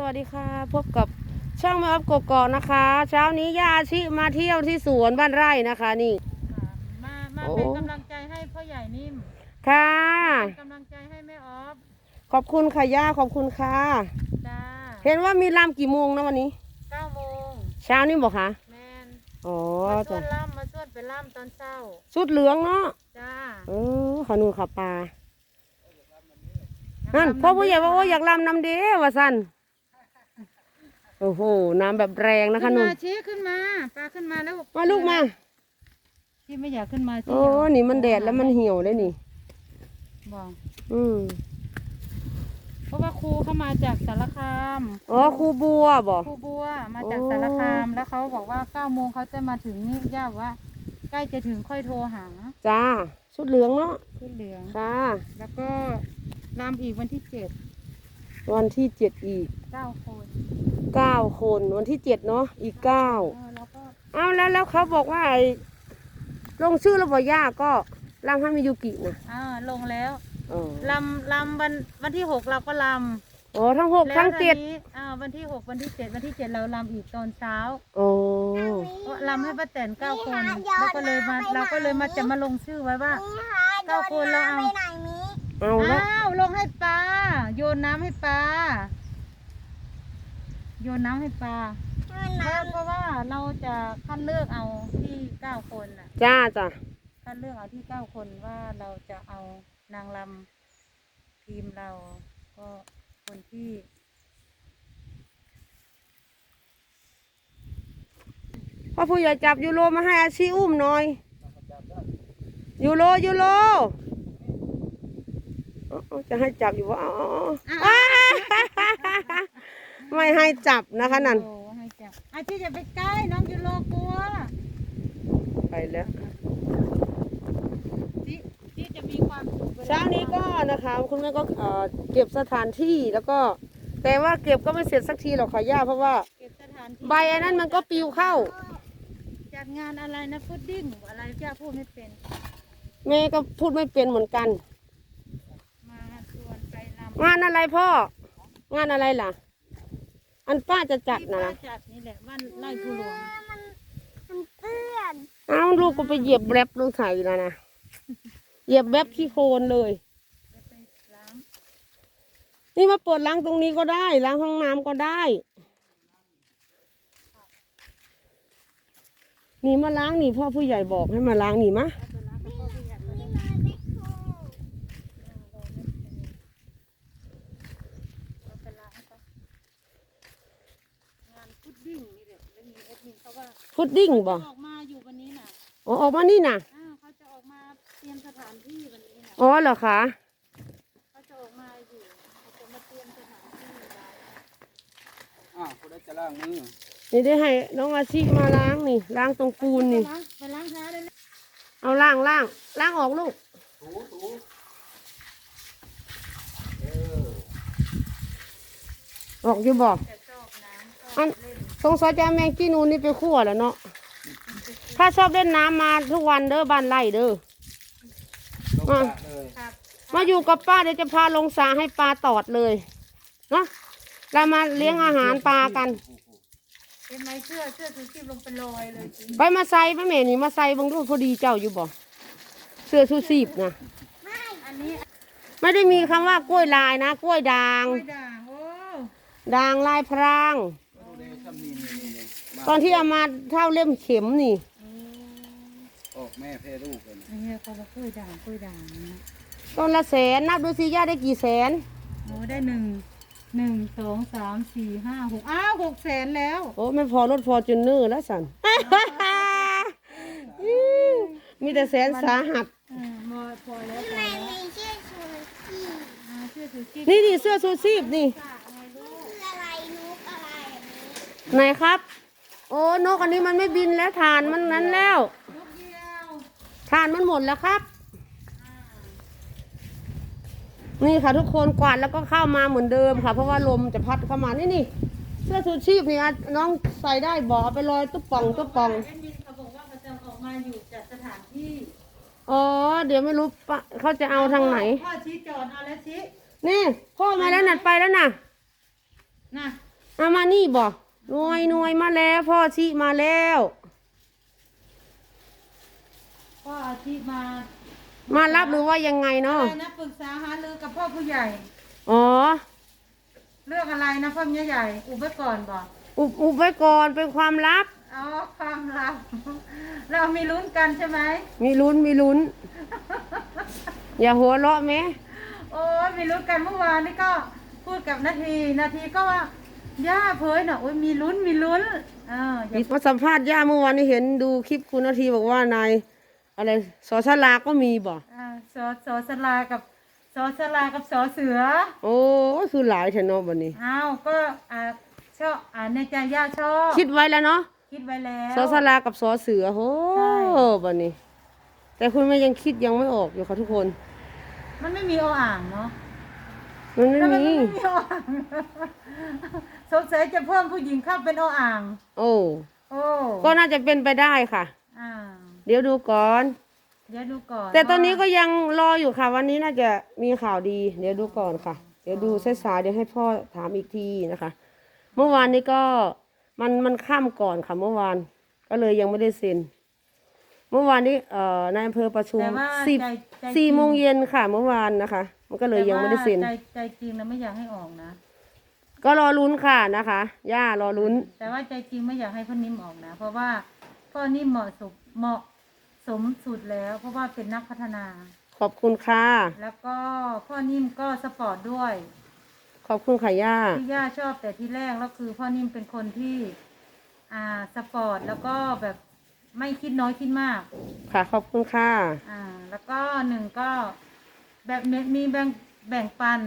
สวัสดีค่ะ พบกับช่องแม่ออฟกกอกนะคะ เช้านี้ย่าอาชิมาเที่ยวที่สวนบ้านไร่นะคะนี่ ค่ะมามาโอ้ เป็นกำลังใจให้พ่อใหญ่นิ่มค่ะ เป็นกำลังใจให้แม่ออฟขอบคุณค่ะย่าขอบคุณค่ะ จ้าเห็นว่ามีลำกี่โมงนะวันนี้ เก้าโมงเช้านี้บอกคะแมนอ๋อมาชวจ้ะนล่ำมาชวนไปล่ำตอนเช้าสุดเหลืองเนาะจ้าเออขานูขาปลานั่นพ่อผู้ใหญ่ว่าโอ้อยากลำน้ำเด้ว่าสัน โอ้โห น้ำแบบแรงนะคะขึ้นนุ่นมาชี้ขึ้นมาปลาขึ้นมาแล้วมาลูกมาที่ไม่อยากขึ้นมาที่โอ้นี่มันแดดแล้วมันเหี่ยวเลยนี่ บอกอืมเพราะว่าครูเข้ามาจากสารคามอ๋อครูบัวบอกครูบัวมาจากโอ้สารคามแล้วเขาบอกว่าเก้าโมงเขาจะมาถึงนี่ย่าบอกว่า ใกล้จะถึงค่อยโทรหาจ้า ชุดเหลืองเนาะขึ้นเหลือง ค่ะ แล้วก็ลำอีกวันที่เจ็ด วันที่เจ็ดอีกเก้าคนเก้าคน วันที่เจ็ดเนาะอีกเก้าเออแล้วก็เอาแล้วแล้วเขาบอกว่าไอ้ลงชื่อแล้วบอกย่าก็รำให้มิยุกินะอ่าลงแล้วอ๋อลำลำวันวันที่หกเราก็ลอ๋อทั้งหกำแล้วทั้งเจ็ดทีนี้อ่าวันที่หกวันที่เจ็ดวันที่เจ็ดเราลำอีกตอนเช้าโอ้ก็ลำให้ป้าแตนเก้าคนแล้วก็เลยมาเราก็เลยมาจะมาลงชื่อไว้ว่า เก้าคนเราเอาเอาละ อ้าวลงให้ปลาโย นน้ำให้ปลา โยนน้ำให้ปลาแล้วเพราะว่าเราจะคัดเลือกเอาที่เก้าคนน่ะ จ้าจ้ะคัดเลือกเอาที่เก้าคนว่าเราจะเอานางลำทีมเรา ก็คนที่พ่อผู้ใหญ่จับยูโรมาให้อาชีอุ้มหน่อยยูโรยูโรเอาเอา จะให้จับอยู่วะเอาเอาเอาอ้าไม่ให้จับนะคะนั่น โอ้ให้จับอาชีจะไปใกล้น้องยูโรกลัวไปแล้ว ที่ที่จะมีความสุขวลเช้านี้ก็นะคะคุณแม่ก็เอ่อเก็บสถานที่แล้วก็ แต่ว่าเก็บก็ไม่เสร็จสักทีหรอกค่ะย่าเพราะว่า เก็บสถานที่ใบอันนั้นมันก็ปลิวเข้า จัดงานอะไรนะฟุตดิ้งอะไรจ้าพูดไม่เป็น แม่ก็พูดไม่เป็นเหมือนกัน มาชวนไปลำ งานอะไรพ่อ งานอะไรล่ะ อันป้าจะจัดที่นะป้าจัดนี่แหละวันไล่ผู้หลวงเอ้าลูกก็ไปเหยียบแรบลงใส่แล้วนะเหยียบแรบขี้โคลนเลยจะไปล้างนี่มาเปิดล้างตรงนี้ก็ได้ล้างห้องน้ำก็ได้ นี่มาล้างนี่พ่อผู้ใหญ่บอกให้มาล้างนี่มะ เอาไปล้างกับพ่อผู้ใหญ่ไปเลยเอาไปล้างไปงานฟุตดิ้งนี่แหละแล้วมีแอดมินเขาว่า พุดดิ้งบ่ออกมาอยู่วันนี้น่ะอ๋อออกมานี่นะอ้าวเขาจะออกมาเตรียมสถานที่วันนี้น่ะอ๋อเหรอคะเขาจะออกมาอยู่เขาจะมาเตรียมสถานที่ไว้อ้าวคนได้จะล้างมือนี่ได้ให้น้องอาชีมาล้างนี่ล้างตรงปูนนี่ ไปล้างไปล้างเท้าเลยนะเอาล้างล้างล้างออกลูกถูถูออกอยู่บอกแต่ชอบน้ำชอัอบนเล่น สงสัยจะเอาแมงกี้นูนนี่ไปคั่วแล้วเนาะถ้าชอบเล่นน้ำมาทุกวันเด้อบ้านไร่เด้อลงปากเลยครับมาอยู่กับป้าเดี๋ยวจะพาลงสาให้ปลาตอดเลยเนาะเรามาเลี้ยงอาหารปลากันเห็นไหมเสื้อเสื้อชูชีพลงไปลอยเลยจริงไปมาใส่ไปแม่นี่มาใส่เบางดูพอดีเจ้าอยู่บ่เสื้อชูชีพนะอันนี้ไม่ได้มีคำว่ากล้วยลายนะ กล้วยด่าง กล้วยด่างโอ้ด่างลายพราง ดูเลยทำนี่นี่นี่นี่มาตอนที่เอามาเท่าเล่มเข็มนี่ ออกแม่แพ้ลูกเลยนะอันนี้เขาบอกกล้วยด่างกล้วยด่างนะต้นละแสนนับดูสิย่าได้กี่แสน โอ้ได้หนึ่งหนึ่งสองสามสี่ห้าหกอ้าวหกแสนแล้วโอ้ไม่พอรถฟอร์จูเนอร์แล้วสัน มีแต่แสนสาหัส เออมอพอแล้วพอแล้วอ่าเสื้อชูชีพนี่นี่เสื้อชูชีพนี่ ค่ะอะ ไรลูกไหนครับ โอ้นกอันนี้มันไม่บินแล้วฐานมันนั้นแล้วลูกเดียวฐานมันหมดแล้วครับ นี่ค่ะทุกคนกวาดแล้วก็เข้ามาเหมือนเดิมค่ะ เพราะว่าลมจะพัดเข้ามานี่นี่เสื้อชูชีพนี่อะน้องใส่ได้บอกเอาไปลอยตุ๊บป่องตุ๊บป่องแอดมินเขาบอกว่าเขาจะออกมาอยู่จัดสถานที่อ๋อเดี๋ยวไม่รู้ปะเขาจะเอาทางไหนพ่อชี้จอดเอาแล้วชี้นี่พ่อมาแล้วนัดไปแล้วน่ะนะเอามานี่บ่ หน่วยหน่วยมาแล้วพ่อชิมาแล้ว พ่ออาทิตย์มามารับหรือว่ายังไงอะเนาะไรนะปรึกษาหารือกับพ่อผู้ใหญ่ อ๋อ เรื่องอะไรนะพ่อใหญ่อุบไว้ก่อนบอกอุบอุบไว้ก่อนเป็นความลับ อ๋อความลับ เรามีลุ้นกันใช่ไหมมีลุ้นมีลุ้น อย่าหัวเราะแม่โอ้ยมีลุ้นกันเมื่อวานนี่ก็พูดกับนาทีนาทีก็ว่า ย่าเผยน่ะโอ้ยมีลุ้นมีลุ้นเอออย่ามาสัมภาษณ์ย่าเมื่อวานนี้เห็นดูคลิปคุณนาทีบอกว่านายอะไรสอชลาก็มีบ่อ่าสอสอสลากับสอสลากับสอเสือ โอ้คือหลายแถนอบันนี้ อ้าว ก็อ่าชอบอ่าในใจย่าชอบคิดไว้แล้วเนาะคิดไว้แล้ว สอสลากับสอเสือโอ้ใช่ บันนี้ แต่คุณแม่ยังคิดยังไม่ออกอยู่ค่ะทุกคน มันไม่มีโออ่างเนาะ มันไม่ทำไมมันมี ไม่มีโออ่างสงสัยจะเพิ่มผู้หญิงเข้าเป็นโออ่าง โอ้ โอ้ก็น่าจะเป็นไปได้ค่ะ อ่าเดี๋ยวดูก่อน เดี๋ยวดูก่อนแต่ตอนนี้ก็ว่ายังรออยู่ค่ะ วันนี้น่าจะมีข่าวดี เดี๋ยวดูก่อนค่ะ เดี๋ยวดูสายๆเดี๋ยวให้พ่อถามอีกทีนะคะ เมื่อวานนี้ก็มันมันข้ามก่อนค่ะเมื่อวาน ก็เลยยังไม่ได้เซ็น เมื่อวานนี้เอ่อนายอำเภอประชุมแต่ว่าสิบใจใจสี่จริโมงเย็นค่ะ เมื่อวานนะคะ มันก็เลยยังไม่ได้เซ็น แต่ว่าใจใจจริงแล้วไม่อยากให้ออกนะ ก็รอลุ้นค่ะนะคะย่ารอลุ้น แต่ว่าใจจริงไม่อยากให้พ่อนิ่มออกนะ เพราะว่าพ่อนิ่มเหมาะสมเหมาะสมสุดแล้ว เพราะว่าเป็นนักพัฒนา ขอบคุณค่ะ แล้วก็พ่อนิ่มก็สปอร์ตด้วยขอบคุณค่ะย่า ที่ย่าชอบแต่ที่แรกแล้วคือพ่อนิ่มเป็นคนที่ อ่าสปอร์ตแล้วก็แบบ ไม่คิดน้อยคิดมาก ค่ะ ขอบคุณค่ะ อ่า แล้วก็หนึ่งก็แบบเน้นมีแบ่งแบ่งปัน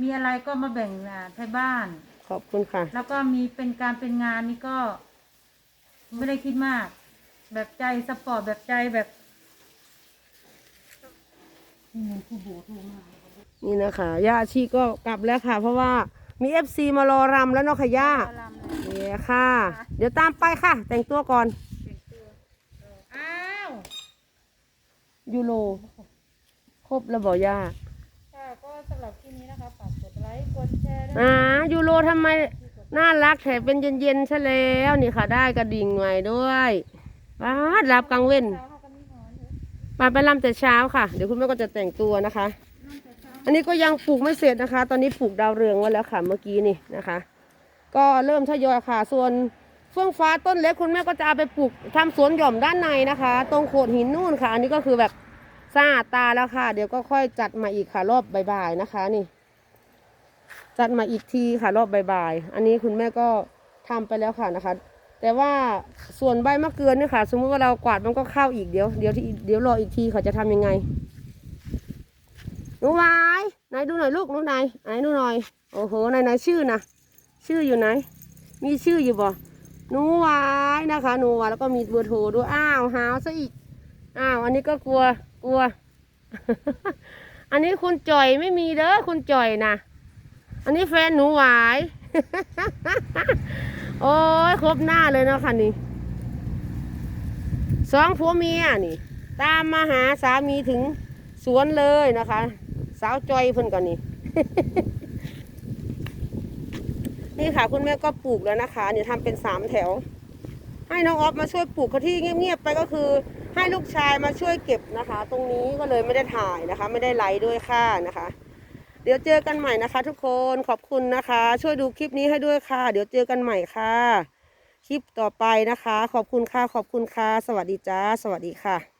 มีอะไรก็มาแบ่งอ่าให้บ้าน ขอบคุณค่ะ แล้วก็มีเป็นการเป็นงานนี่ก็ ไม่ได้คิดมาก แบบใจสปอร์ตแบบใจแบบ นี่ไงผู้โบโทรมานี่นะคะย่าอาชีก็กลับแล้วค่ะ เพราะว่ามีเอฟซีมารอรำแล้วเนาะค่ะย่าอารามเลยนี่ค่ะ เดี๋ยวตามไปค่ะ แต่งตัวก่อน อ้าว ยูโรครบแล้วบอกย่าค่ะก็สำหรับที่นี้นะคะฝากกดไลค์กดแชร์ด้วยอ่ายูโรทำไมน่ารักแถมเป็นเย็นๆซะแล้วนี่ค่ะได้กระดิ่งใหม่ด้วยว้าดรับกลางเว้นเช้าเขาก็มีหอนอยู่มาไปรำแต่เช้าค่ะ เดี๋ยวคุณแม่ก็จะแต่งตัวนะคะ อันนี้ก็ยังปลูกไม่เสร็จนะคะ ตอนนี้ปลูกดาวเรืองไว้แล้วค่ะเมื่อกี้นี่นะคะ ก็เริ่มทยอยค่ะส่วน เฟื่องฟ้าต้นเล็กคุณแม่ก็จะเอาไปปลูกทำสวนหย่อมด้านในนะคะ ตรงโขดหินนู่นค่ะ อันนี้ก็คือแบบสะอาดตาแล้วค่ะ เดี๋ยวก็ค่อยจัดมาอีกค่ะรอบบ่ายๆนะคะ นี่ จัดมาอีกทีค่ะรอบบ่ายๆอันนี้คุณแม่ก็ทำไปแล้วค่ะนะคะ แต่ว่าส่วนใบมะเกลือเนี่ยค่ะ สมมติว่าเรากวาดมันก็เข้าอีกเดี๋ยวเดี๋ยวทีเดี๋ยวรออีกทีเขาจะทำยังไงหนูวายไหนดูหน่อยลูกหนูไหนไหนดูหน่อยโอ้โหไหนไหนชื่อนะชื่ออยู่ไหน มีชื่ออยู่บ่ หนูวายนะคะหนูวายแล้วก็มีเบอร์โทรด้วยอ้าวหาวซะอีกอ้าวอันนี้ก็กลัวกลัว อันนี้คุณจ่อยไม่มีเด้อคุณจ่อยนะอันนี้แฟนหนูหวาย โอ้ยครบหน้าเลยเนาะค่ะนี่สองผัวเมียนี่ ตามมาหาสามีถึงสวนเลยนะคะ สาวจอยเพิ่นก่อนนี่ นี่ค่ะคุณแม่ก็ปลูกแล้วนะคะเนี่ยทำเป็นสามแถว ให้น้องออฟมาช่วยปลูกเขาที่เงียบๆไปก็คือ ให้ลูกชายมาช่วยเก็บนะคะ ตรงนี้ก็เลยไม่ได้ถ่ายนะคะ ไม่ได้ไลฟ์ด้วยค่ะนะคะ เดี๋ยวเจอกันใหม่นะคะ ทุกคนขอบคุณนะคะ ช่วยดูคลิปนี้ให้ด้วยค่ะ เดี๋ยวเจอกันใหม่ค่ะ คลิปต่อไปนะคะ ขอบคุณค่ะขอบคุณค่ะสวัสดีจ้า สวัสดีค่ะ